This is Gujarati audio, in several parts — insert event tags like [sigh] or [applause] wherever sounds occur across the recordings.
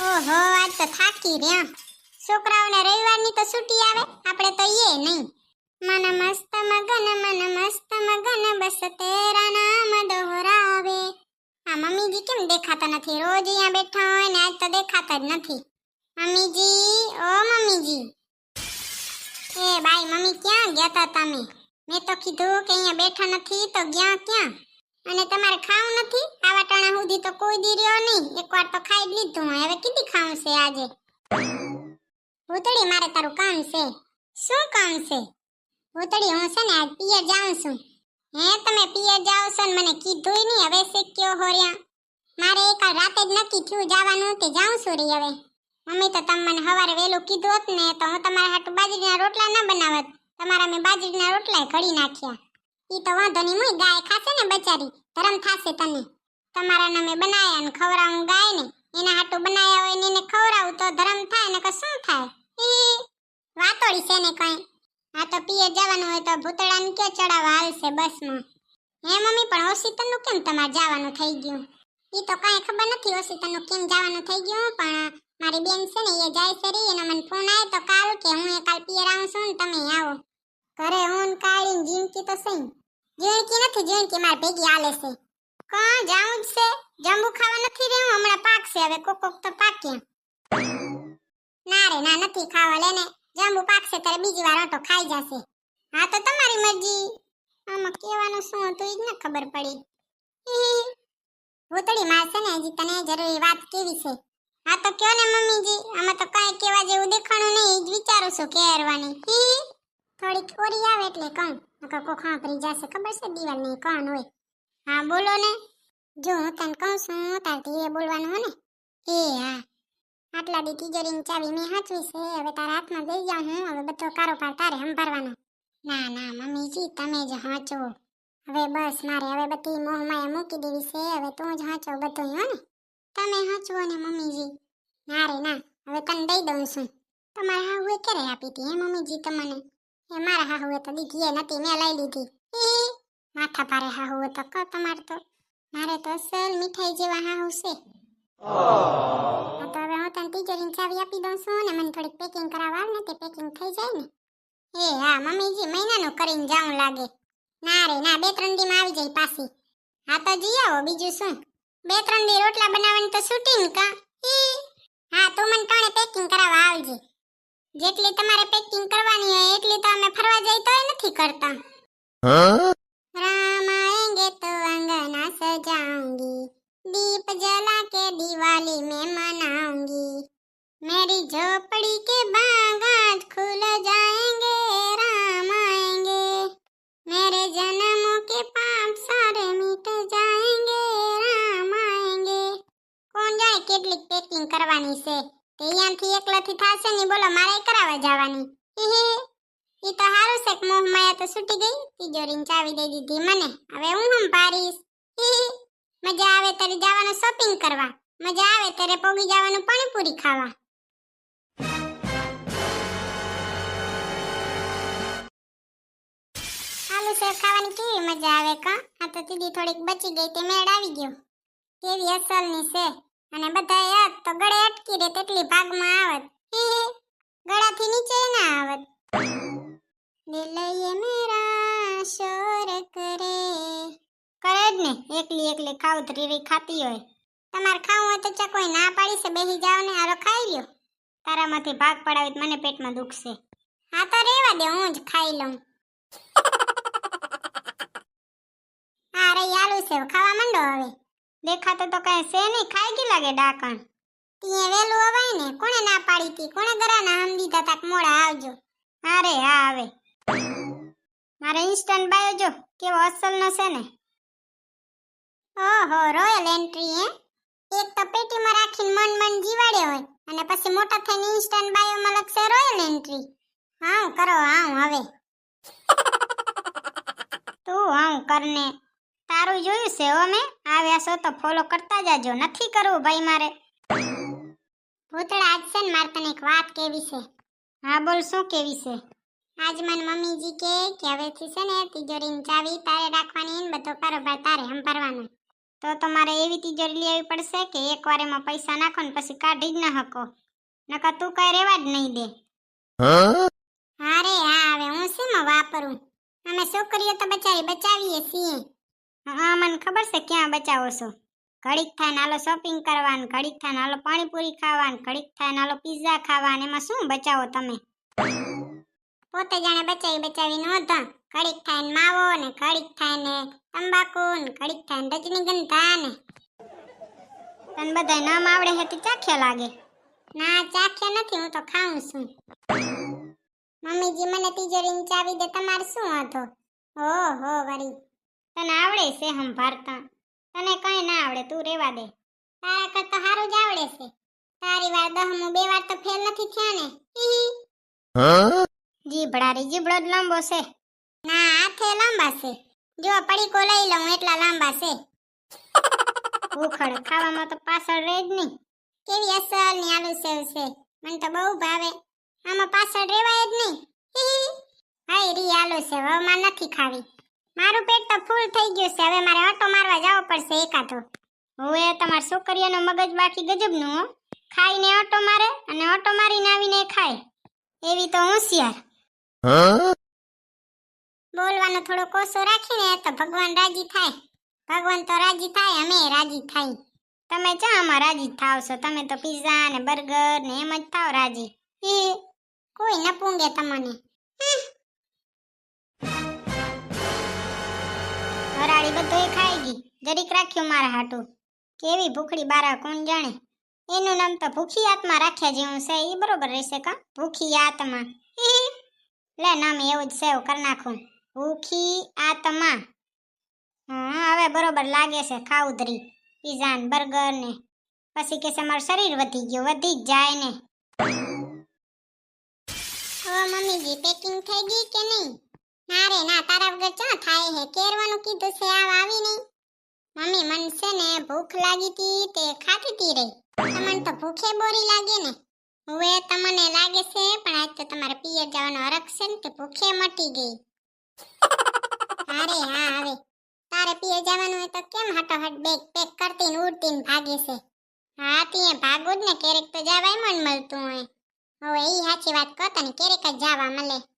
ઓહો, આજ તો થાકી રહ્યા. છોકરાઓને રવિવારની તો છૂટી આવે, આપણે તો એ નહીં. મન મસ્ત મગન, મન મસ્ત મગન, બસ તેરા નામ દોહરાવે. આ મમ્મીજી કેમ દેખાતા નથી? રોજ અહીંયા બેઠા હોય ને આજ તો દેખાતા જ નથી. મમ્મીજી, ઓ મમ્મીજી. એ બાઈ, મમ્મી ક્યાં ગયા તા તમે? મેં તો કીધું કે અહીંયા બેઠા નથી, તો ગયા ક્યાં? અને તમારે ખાવું નથી? આવા ટાણા સુધી તો કોઈ દી રહ્યો નહીં. એકવાર તો ખાઈ જ લીધું હવે કીધી ખાવું છે આજે? ભૂતળી, મારે તારું કામ છે. શું કામ છે? ભૂતળી, હું છે ને આજ પિયર જાઉં છું. હે, તમે પિયર જાઓ છો ને મને કીધું નહીં. હવે શીખ્યો હોર્યા મારે એકાલ રાતે જ નક્કી થયું જવાનું તે જાઉં છું રી હવે. મમ્મી તો તમે મને સવારે વહેલું કીધું હોત ને તો હું તમારા હાટું બાજરીના રોટલા ના બનાવત. તમારા મેં બાજરીના રોટલા ઘડી નાખ્યા. ઈ તો વાંધો નહીં મુય ગાય ખાશે ને બચારી, ધરમ થાશે તને. તમારા મેં બનાયા ને ખવડાવું ગાય ને, એના હાટુ બનાયા હોય ને એને ખવડાવું તો ધરમ થાય ને શું થાય. ઈ વાતોડી છે ને કઈ. આ તો પીએ જવાનું હોય તો ભૂતળાને ક્યાં ચડાવવા હાલશે બસમાં? હે મમ્મી, પણ ઓશીતનનું કેમ તમારે જવાનું થઈ ગયું? ઈ તો કાંઈ ખબર નથી ઓશીતનનું કેમ જવાનું થઈ ગયું, પણ મારી બેન છે ને, એ જાય છે રી, એનો મને ફોન આવ્યો તો કાલ કે હું એ કાલ પિયર આવું છું ને, તમે આવો. ઘરે હું કાળી જીણકી તો સહી જીણકી નથી, જીણકી માર ભેગી આલે છે. કાં જાઉં જ છે. જંબુ ખાવા નથી રહ્યું, હમણાં પાકશે. હવે કોક તો પાક્યા ના રે, ના, નથી ખાવા. લેને જાંબુ પાકશે ત્યારે બીજી વાર આટો ખાઈ જશે. હા, તો તમારી મરજી. આમાં કહેવાનું શું હતું એ જ ન ખબર પડી. ભૂતળી માં છે ને, હજી તને જરૂરી વાત કેવી છે? હા, તો કયો ને મમ્મીજી? આમાં તો કાંઈ કહેવા જેવું દેખાણું નહીં જ વિચારું છું કહેરવાની હી. થોડીક ઓરી આવે એટલે કણ. નકર કોક હાંભળી જશે, ખબર છે? દિવાલ નહીં કોણ હોય. હા, બોલો ને. જો હું તને કહું છું તારથી એ બોલવાનું હો ને. એ, હા. આટલા દી તિજોરીની ચાવી મેં હાચવી છે, હવે તારા હાથમાં દઈ જાઉં હું, હવે બધો કારોબાર તારે સંભાળવાનો. ના ના મમ્મીજી તમે જ હાચવો હવે બસ, મારે હવે બધી મોહમાયા મૂકી દેવી છે, હવે તું જ હાચવો બધું હો ને. તમે હાચવો ને મમ્મીજી ના રે, ના, હવે તને દઈ દઉં છું. તમારે હા, હું ક્યારે આપી હતી, હે મમ્મીજી તમને? એ મારા હાહુએ તો દીધી એ નથી મેં લઈ લીધી. ઈ માથા ભારે હાહુ તો કહો તમારે તો. મારે તો અસલ મીઠાઈ જેવા હાહુ છે. તો હવે હું તને તિજોરીની ચાવી આપી દઉં છું ને મને થોડીક પેકિંગ કરાવવા આવ ને તે પેકિંગ થઈ જાય ને. એ હા મમ્મીજી મહિનાનું કરીને જાઉં લાગે. ના રે ના બે ત્રણ દીમાં આવી જાય પાછી. હા તો જઈ આવો બીજું શું? બે ત્રણ દી રોટલા બનાવવાની તો શૂટિંગ કા? હા તું મને ટાણે પેકિંગ કરાવવા આવજે. જેટલી તમારે પેકિંગ કરવાની હોય એટલી તો અમે ફરવા જઈ તોય નથી કરતા राम आएंगे तो अंगना सजाऊंगी दीप जला के दिवाली में मनाऊंगी मेरी झोपड़ी के बाग आज खुल जाएंगे राम आएंगे मेरे जन्मों के पाप सारे मिट जाएंगे राम आएंगे કોણ જાણે કેટલીક પેકિંગ કરવાની છે તે અહીંયાથી એકલાથી થાશે ને બોલો, મારે કરાવવા જવાની. ઈ તો હારું છે કે મોહ માયા તો છૂટી ગઈ. તિજોરીની ચાવી દઈ દીધી, મને, હવે હું હમ પારીશ? મજા આવે ત્યારે જવાનું શોપિંગ કરવા. મજા આવે ત્યારે પોગી જવાનું પાણીપુરી ખાવા. આલુ સેવ ખાવાની કેવી મજા આવે કા? આ તો તીદી થોડીક બચી ગઈ, તે મેળ આવી ગયો. કેવી અસલની છે? અને બધા યાદ તો ગળે અટકી રહે તેટલી ભાગમાં આવત. ગળાથી નીચે ના આવત. દિલયે મેરા શોર કરે. કરે જ ને, એકલી એકલી ખાવ ત્રીરી ખાતી હોય. તમારે ખાવું હોય તો ચા કોઈ ના પાડી છે બેસી જાવ ને આરો ખાઈ લ્યો. તારામાંથી ભાગ પડાવી મને પેટમાં દુખશે. હા તો રેવા દે, હું જ ખાઈ લઉં. [laughs] હા રે આલુ સેવ ખાવા માંડો હવે. દેખાતો તો કઈ છે નહીં ખાઈ ગઈ લાગે ડાકણ. તીએ વેલું અવાય ને કોણે ના પાડી તી? કોણે ગરાના હમ દીધા તાક મોડા આવજો? અરે હા આવે. મારે ઇન્સ્ટન્ટ બાયો જો કેવો અસલનો છે ને. ઓહો રોયલ એન્ટ્રી હે? એક તો પેટીમાં રાખીને મન મન જીવાડ્યો હોય અને પછી મોટા થઈને ઇન્સ્ટન્ટ બાયોમાં લખશે રોયલ એન્ટ્રી હા કરો હા હવે. [laughs] તું હા કરને. તારું જોયું છે હો મેં? આવ્યા છો તો ફોલો કરતા જાજો. નથી કરવું ભાઈ મારે. ભૂતળા આજ છે ને મારે તને એક વાત કેવી છે? હા બોલ શું કેવી છે? આજ મને મમ્મીજી કે કે હવેથી છે ને તિજોરીની ચાવી તારે રાખવાની ને બધો કારોબાર તારે સંભાળવાનો. તો તમારે એવી તિજોરી લઈ આવવી પડશે કે એકવાર એમાં પૈસા નાખો ને પછી કાઢી જ ન હકો નકર તું કઈ રેવા જ નહીં દે. હા? રે હા હવે હું શેમાં વાપરું? અમે છોકરીઓ તો બચાવી બચાવીએ છીએ. હા, મને ખબર છે ક્યાં બચાવો છો. ઘડીક થાય નાલો શોપિંગ કરવાનું, ઘડીક થાય નાલો પાણીપુરી ખાવાનું, ઘડીક થાય નાલો પીઝા ખાવાનું. એમાં શું બચાવો તમે? પોતે જાણે બચાવી બચાવી નહોતા ઘડીક થાય માવો ને ઘડીક થાય ને તંબાકુ ને ઘડીક થાય ને રજનીગંધા ને તને બધા નામ આવડે છે તો ચાખ્યા લાગે. ના ચાખ્યા નથી, હું તો ખાઉં છું. મમ્મીજી, મને તિજોરીની ચાવી દે તમારે શું વાંધો? ઓહો, વરી. તને આવડે છે સંભાળતા? તને કઈ ના આવડે તું રેવા દે. તારા કરતા સારું જ આવડે છે. તારી વાર દહમું બે વાર તો ફેલ નથી થયા ને. જીભડારી જીભડો જ લાંબો છે. ના હાથે લાંબા છે. જો પડીકો લઈ લઉં એટલા લાંબા છે. ઉખડ ખાવામાં તો પાછળ રહે જ નહીં. કેવી અસલની આલુ સેવ છે. મને તો બહુ ભાવે. આમાં પાછળ રેવાય જ નહીં. હાય રી આલુ સેવ હવે નથી ખાવી. મારું પેટ તો ફૂલ થઈ ગયું છે. હવે મારે ઓટો મારવા જવો પડશે એકાદો હવે તમાર છોકરીઓનો મગજ બાકી ગજબનું ખાઈને ઓટો મારે અને ઓટો મારીને આવીને ખાય. એવી તો હોશિયાર બોલવાનો થોડો કોસો રાખીને તો ભગવાન રાજી થાય. ભગવાન તો રાજી થાય, અમે રાજી થાય. તમે ચા આમાં રાજી થાવ છો? તમે તો પીઝા ને બર્ગર ને એમ જ થાવ રાજી. એ કોઈ ન પૂંગે તમને. હમ. હરાળી બધું ખાઈ ગઈ. જરીક રાખ્યું મારા હાટું. કેવી ભૂખડી બારા કોણ જાણે? એનું નામ તો ભૂખી આત્મા રાખ્યા જેવું છે એ બરોબર રહેશે કા? ભૂખી આત્મા. લે, નામ એવું જ સેવ કરી નાખું. ભૂખી આત્મા. હા, હવે બરોબર લાગે છે ખાઉધરી પીઝા ને બર્ગર ને. પછી કે છે, મારું શરીર વધી ગયું, વધી જ જાય ને. ઓ મમ્મીજી, પેકિંગ થઈ ગઈ કે નહીં? ના રે, ના, તારા વગર ચા થાય હે? કેરવાનું કીધું છે, આવ આવી નહીં. મમ્મી, મન છે ને ભૂખ લાગી તી, તે ખાતી તી રહી તમને તો ભૂખે બોરી લાગે ને. હવે તમને લાગે છે, પણ આજ તો તમારે પિયર જવાનો હરખ છે ને, તે ભૂખે મટી ગઈ. અરે હા, હવે. તારે પિયર જવાનું હોય તો કેમ હટોહટ બેગ પેક કરતી ને ઉડતી ને ભાગે છે? હા તીએ ભાગો જ ને, ક્યારેક તો જવાય મન મળતું હોય. હવે એ સાચી વાત કહો તને ક્યારેક જ જવા મળે.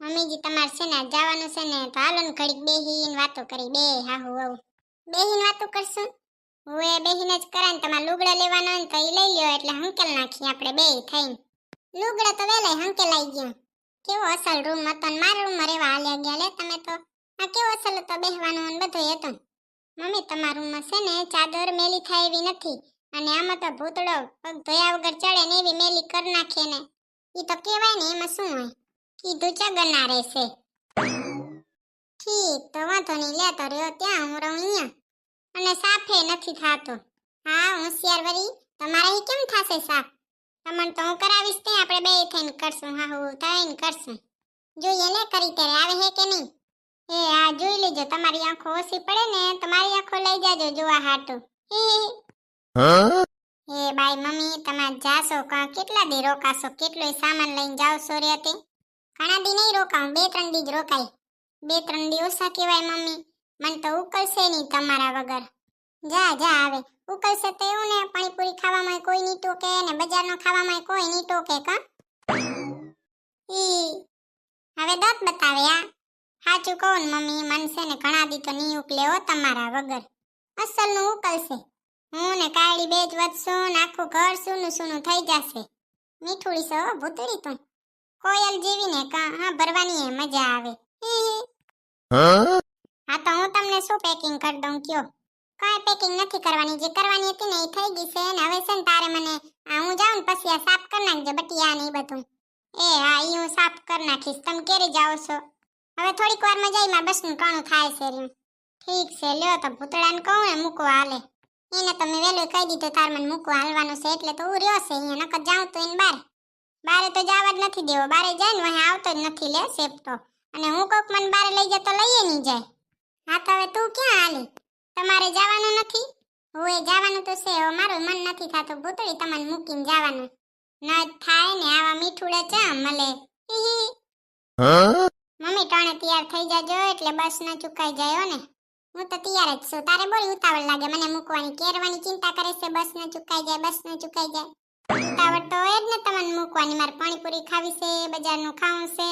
મમ્મીજી, તમારે છે ને જવાનું છે ને, તો હાલો ને ઘડીક બેહીને વાતો કરી, બે, હાહુ વહુ બેહીને વાતો કરશું? હવે બેહીને જ કરાય ને, તમારે લુગડા લેવાના ને તો એ લઈ લ્યો, એટલે હંકેલ નાખી આપણે બે થઈને. લુગડા તો વેલાય હંકેલાઈ ગયો. કેવો અસલ રૂમ હતો ને, મારા રૂમમાં રહેવા હાલ્યા ગયા, લે તમે તો. આ કેવો અસલ હતો બેહવાનું ને બધું હતું. મમ્મી, તમારા રૂમમાં છે ને ચાદર મેલી થાય એવી નથી, અને આમાં તો ભૂતળો પગ ધોયા વગર ચડે ને એવી મેલી કરી નાખે ને. એ તો કહેવાય ને, એમાં શું હોય? કીધું ચગના રહેશે ઠીક તો વાંધો નહીં લેતો રહ્યો ત્યાં હું રહું અહીંયા. અને સાફે નથી થાતો. હા હોશિયાર વરી તમારે કેમ થાશે સાફ? તમને તો હું કરાવીશ તે આપણે બે થઈને કરશું હા હું થઈને કરશું. જોઈએ ને કરી ત્યારે આવે હે કે નહીં? એ હા જોઈ લેજો તમારી આંખો ઓછી પડે ને તમારી આંખો લઈ જાજો જોવા હાટું. એ બાઈ મમ્મી તમે જાશો કા? કેટલા દે રોકાશો? કેટલો સામાન લઈને જાવશો રે તે? ઘણા દી નહીં રોકાઉં, બે ત્રણ દી જ રોકાય બે ત્રણ દી ઓછા કહેવાય મમ્મી. મને તો ઉકલશે નહીં તમારા વગર. જા જા આવે. ઉકલશે તો એવું ને, પાણીપુરી ખાવામાં કોઈ નહીં ટોકે ને, બજારનો ખાવામાં કોઈ નહીં ટોકે કા? ઈ, હવે દાંત બતાવે આ. સાચું કહું ને મમ્મી, મન ને ઘણા દી તો નહીં ઉકલે હો તમારા વગર. અસલનું ઉકલશે હું ને કાળી બે જ વધશું ને આખું ઘર સૂનું સૂનું થઈ જશે. મીઠુડી છે તું તો. કોયલ જીવીને કા હા ભરવાની એ મજા આવે. હી? તો હું તમને શું પેકિંગ કરી દઉં કયો? કાંઈ પેકિંગ નથી કરવાની જે કરવાની હતી ને એ થઈ ગઈ છે ને હવે છે ને તારે મને આ હું જાઉં ને પછી આ સાફ કરી નાખજે બટિયા ને એ બધું. એ હા એ હું સાફ કરી નાખીશ. તમે કેરે જાઓ છો. હવે થોડીક વારમાં જઈ બસ બસનું કાણું થાય છે રહ્યું. ઠીક છે લ્યો તો ભૂતળાને કહું ને મૂકવા હાલે. એને તમે વહેલું કહી દીધું તાર મને મૂકવા હાલવાનું છે એટલે તો હું રહ્યો છે અહીંયા નકર જાઉં તો એને બાર બારે તો જવા જ નથી દેવો. બારે જાય ને અહીં આવતો જ નથી લે સેપતો અને હું કોક મને બારે લઈ જાય તો લઈએ નહીં જાય. હા તો હવે તું ક્યાં હાલી? તમારે જવાનું નથી? હવે જવાનું તો છે. મારું મન નથી થતું ભૂતળી તમને મૂકીને જવાનું. ન થાય ને આવા મીઠુડા ચા મળે હી હી. મમ્મી ટાણે તૈયાર થઈ જાજો એટલે બસ ન ચુકાઈ જાય હો ને. હું તો તૈયાર જ છું. તારે બોલ ઉતાવળ લાગે. મને મૂકવાની, કેરવાની ચિંતા કરે છે. બસ ને ચુકાઈ જાય, બસ ને ચુકાઈ જાય. ઉતાવળ તો તમને મૂકવાની મારે પાણીપુરી ખાવી છે, બજારનું ખાવું છે.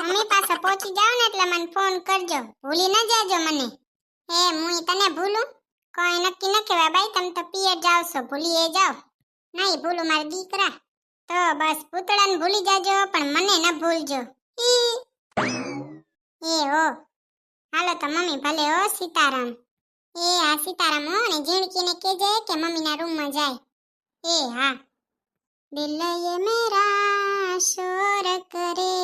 મમ્મી પાસે પહોંચી જાવ ને એટલે મને ફોન કરજો. ભૂલી ન જાજો મને. એ હું તને ભૂલું? કોઈ નક્કી ન કહેવાય ભાઈ તમે તો પિયર જાવ છો ભૂલી એ જાવ નહીં ભૂલું મારા દીકરા. તો બસ પૂતળાને ભૂલી જાજો, પણ મને ન ભૂલજો. એ હો. હાલો તો મમ્મી, ભલે હો, સીતારામ. એ હા સીતારામ હો ને જીણકીને કહેજે કે મમ્મીના રૂમમાં જાય. એ હા. દિલ યે મેરા શોર કરે